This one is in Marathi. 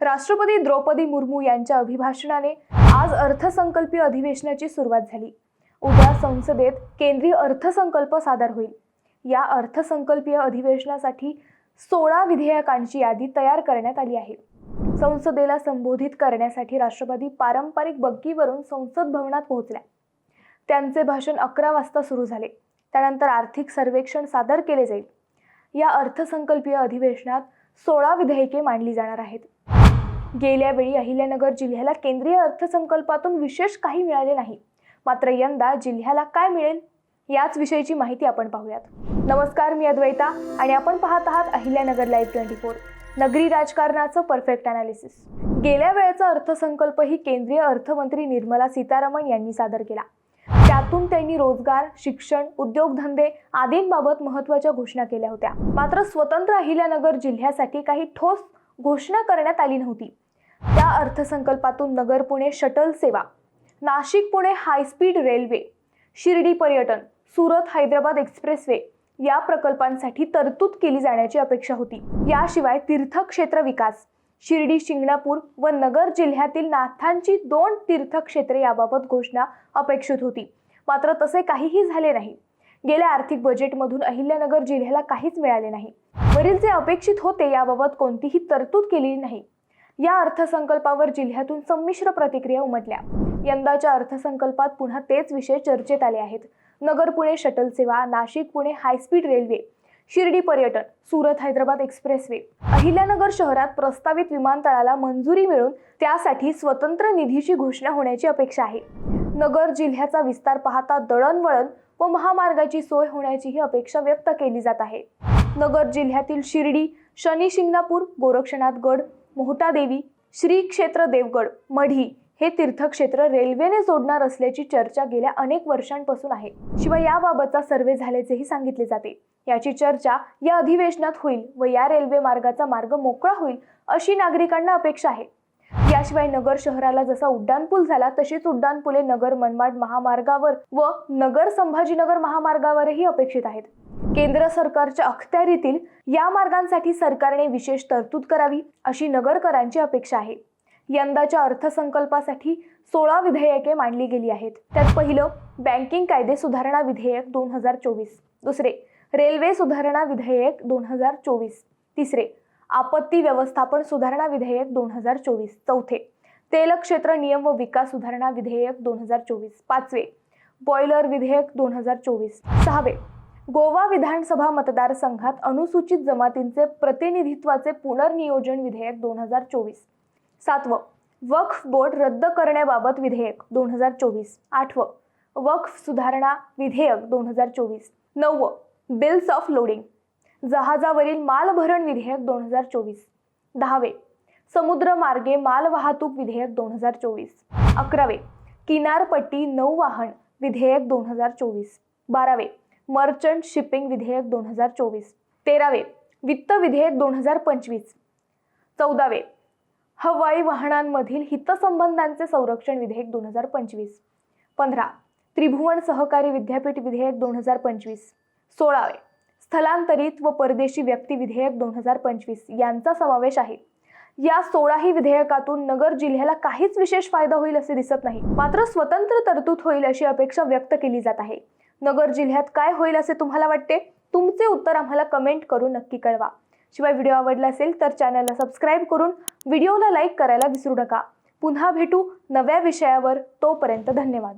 राष्ट्रपती द्रौपदी मुर्मू यांच्या अभिभाषणाने आज अर्थसंकल्पीय अधिवेशनाची सुरुवात झाली. उद्या संसदेत केंद्रीय अर्थसंकल्प सादर होईल. या अर्थसंकल्पीय अधिवेशनासाठी सोळा विधेयकांची यादी तयार करण्यात आली आहे. संसदेला संबोधित करण्यासाठी राष्ट्रपती पारंपरिक बग्गीवरून संसद भवनात पोहोचल्या. त्यांचे भाषण अकरा वाजता सुरू झाले. त्यानंतर आर्थिक सर्वेक्षण सादर केले जाईल. या अर्थसंकल्पीय अधिवेशनात सोळा विधेयके मांडली जाणार आहेत. गेल्या वेळी अहिल्यानगर जिल्ह्याला केंद्रीय अर्थसंकल्पातून विशेष काही मिळाले नाही. मात्र यंदा जिल्ह्याला काय मिळेल? याच विषयीची माहिती आपण पाहूयात. नमस्कार मी अद्वैता आणि आपण पाहत आहात अहिल्यानगर लाईव्ह ट्वेंटी फोर नगरी राजकारणाचं परफेक्ट अनालिसिस गेल्या वेळेचा अर्थसंकल्प ही केंद्रीय अर्थमंत्री निर्मला सीतारामन यांनी सादर केला. त्यातून त्यांनी रोजगार शिक्षण उद्योगधंदे आदींबाबत महत्त्वाच्या घोषणा केल्या होत्या. मात्र स्वतंत्र अहिल्यानगर जिल्ह्यासाठी काही ठोस घोषणा करण्यात आली नव्हती. त्या अर्थसंकल्पातून नगर पुणे शटल सेवा Nashik Pune high speed railway Shirdi पर्यटन सुरत हैदराबाद एक्सप्रेसवे या प्रकल्पांसाठी तरतूद केली जाण्याची अपेक्षा होती. याशिवाय तीर्थक्षेत्र विकास शिर्डी शिंगणापूर व नगर जिल्ह्यातील नाथांची दोन तीर्थक्षेत्रे याबाबत घोषणा अपेक्षित होती. मात्र तसे काहीही झाले नाही. गेल्या आर्थिक बजेटमधून अहिल्यानगर जिल्ह्याला काहीच मिळाले नाही. वरील जे अपेक्षित होते याबाबत कोणतीही तरतूद केलेली नाही. या अर्थसंकल्पावर जिल्ह्यातून संमिश्र प्रतिक्रिया उमटल्या. यंदाच्या अर्थसंकल्पात पुन्हा तेच विषय चर्चेत आले आहेत. नगर पुणे शटल सेवा Nashik Pune high speed railway Shirdi पर्यटन सुरत हैदराबाद एक्सप्रेसवे अहिल्यानगर शहरात प्रस्तावित विमानतळाला मंजुरी मिळून त्यासाठी स्वतंत्र निधीची घोषणा होण्याची अपेक्षा आहे. नगर जिल्ह्याचा विस्तार पाहता दळणवळण व महामार्गाची सोय होण्याचीही अपेक्षा व्यक्त केली जात आहे. नगर जिल्ह्यातील शिर्डी शनी शिंगणापूर गोरक्षनाथगड मोहटादेवी श्री क्षेत्र देवगड मढी हे तीर्थक्षेत्र रेल्वेने जोडणार असल्याची चर्चा गेल्या अनेक वर्षांपासून आहे. शिवाय याबाबतचा सर्वे झाल्याचेही सांगितले जाते. याची चर्चा या अधिवेशनात होईल व या रेल्वे मार्गाचा मार्ग मोकळा होईल अशी नागरिकांना अपेक्षा आहे. याशिवाय नगर शहराला जसा उड्डाणपूल झाला तशीच उड्डाणपुले नगर मनमाड महामार्गावर व नगर संभाजीनगर महामार्गावरही अपेक्षित आहेत. केंद्र सरकारच्या अखत्यारीतील या मार्गांसाठी सरकारने विशेष तरतूद करावी अशी नगरकरांची अपेक्षा आहे. यंदाच्या अर्थसंकल्पासाठी सोळा विधेयके मांडली गेली आहेत. त्यात पहिलं बँकिंग कायदे सुधारणा विधेयक दोन हजार चोवीस. दुसरे रेल्वे सुधारणा विधेयक दोन हजार चोवीस. तिसरे आपत्ती व्यवस्थापन सुधारणा विधेयक दोन हजार चोवीस चौथे. तेल क्षेत्र नियम व विकास सुधारणा विधेयक दोन हजार चोवीस पाचवे. बॉयलर विधेयक दोन हजार चोवीस सहावे. गोवा विधानसभा मतदारसंघात अनुसूचित जमातींचे प्रतिनिधित्वाचे पुनर्नियोजन विधेयक दोन हजार चोवीस. सातवं. वक्फ बोर्ड रद्द करण्याबाबत विधेयक दोन हजार चोवीस. आठवं. वक्फ सुधारणा विधेयक दोन हजार चोवीस. नववं. Bills of loading. जहाजावरील मालभरण विधेयक दोन हजार चोवीस. दहावे समुद्रमार्गे मालवाहतूक विधेयक दोन हजार चोवीस. अकरावे किनारपट्टी नौवाहन विधेयक दोन हजार चोवीस. बारावे मर्चंट शिपिंग विधेयक दोन हजार चोवीस. तेरावे वित्त विधेयक दोन हजार पंचवीस. चौदावे हवाई वाहनांमधील हितसंबंधांचे संरक्षण विधेयक दोन हजार पंचवीस. पंधरा त्रिभुवन सहकारी विद्यापीठ विधेयक दोन हजार पंचवीस. सोळावे स्थलांतरित व परदेशी व्यक्ती विधेयक दोन हजार पंचवीस यांचा समावेश आहे. या सोळाही विधेयकातून नगर जिल्ह्याला काहीच विशेष फायदा होईल असे दिसत नाही. मात्र स्वतंत्र तरतूद होईल अशी अपेक्षा व्यक्त केली जात आहे. नगर जिल्ह्यात काय होईल असे तुम्हाला वाटते? तुमचे उत्तर आम्हाला कमेंट करून नक्की कळवा. शिवाय व्हिडिओ आवडला असेल तर चॅनलला सबस्क्राईब करून व्हिडिओला लाईक करायला विसरू नका. पुन्हा भेटू नव्या विषयावर. तोपर्यंत धन्यवाद.